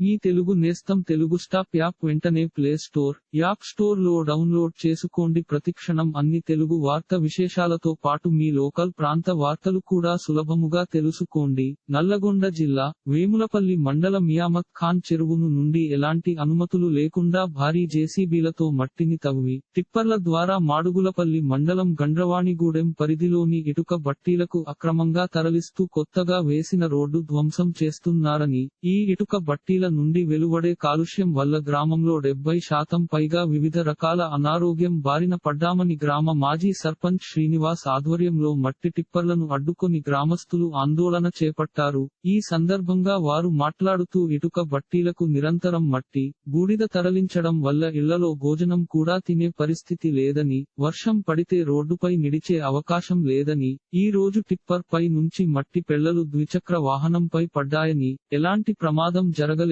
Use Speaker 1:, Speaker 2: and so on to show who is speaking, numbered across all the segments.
Speaker 1: మీ తెలుగు నేస్తం Telugu stop app వెంటనే play store app స్టోర్లో డౌన్లోడ్ చేసుకోండి. ప్రతిక్షణం అన్ని తెలుగు వార్త విశేషాలతో పాటు మీ లోకల్ ప్రాంత వార్తలు కూడా సులభముగా తెలుసుకోండి. నల్లగొండ జిల్లా వేములపల్లి మండల మియామత్ ఖాన్ చెరువును నుండి ఎలాంటి అనుమతులు లేకుండా భారీ జేసీబీలతో మట్టిని తవ్వి టిప్పర్ల ద్వారా మాడుగులపల్లి మండలం గండ్రవాణిగూడెం పరిధిలోని ఇటుక బట్టీలకు అక్రమంగా తరలిస్తూ కొత్తగా వేసిన రోడ్డు ధ్వంసం చేస్తున్నారని ఈ ఇటుక బట్టీల నుండి వెలువడే కాలుష్యం వల్ల గ్రామంలో డెబ్బై శాతం పైగా వివిధ రకాల అనారోగ్యం బారిన పడ్డామని గ్రామ మాజీ సర్పంచ్ శ్రీనివాస్ ఆధ్వర్యంలో మట్టి టిప్పర్లను అడ్డుకొని గ్రామస్తులు ఆందోళన చేపట్టారు. ఈ సందర్భంగా వారు మాట్లాడుతూ ఇటుక బట్టీలకు నిరంతరం మట్టి బూడిద తరలించడం వల్ల ఇళ్ళలో భోజనం కూడా తినే పరిస్థితి లేదని వర్షం పడితే రోడ్డుపై నిడిచే అవకాశం లేదని ఈ రోజు టిప్పర్ పై నుంచి మట్టి పెళ్ళలు ద్విచక్ర వాహనంపై పడ్డాయని ఎలాంటి ప్రమాదం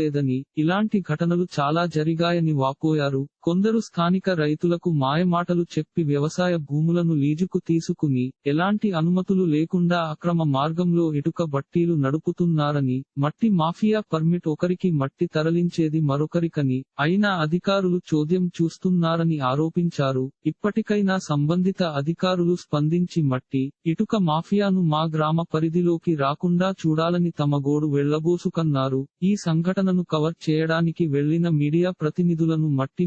Speaker 1: లేదని ఇలాంటి ఘటనలు చాలా జరిగాయని వాపోయారు. కొందరు స్థానిక రైతులకు మాయమాటలు చెప్పి వ్యవసాయ భూములను లీజుకు తీసుకుని ఎలాంటి అనుమతులు లేకుండా అక్రమ మార్గంలో ఇటుక బట్టీలు నడుపుతున్నారని మట్టి మాఫియా పర్మిట్ ఒకరికి మట్టి తరలించేది మరొకరికని అయినా అధికారులు చోద్యం చూస్తున్నారని ఆరోపించారు. ఇప్పటికైనా సంబంధిత అధికారులు స్పందించి మట్టి ఇటుక మాఫియాను మా గ్రామ పరిధిలోకి రాకుండా చూడాలని తమ గోడు వెళ్ళబోసుకన్నారు. ఈ సంఘటనను కవర్ చేయడానికి వెళ్ళిన మీడియా ప్రతినిధులను మట్టి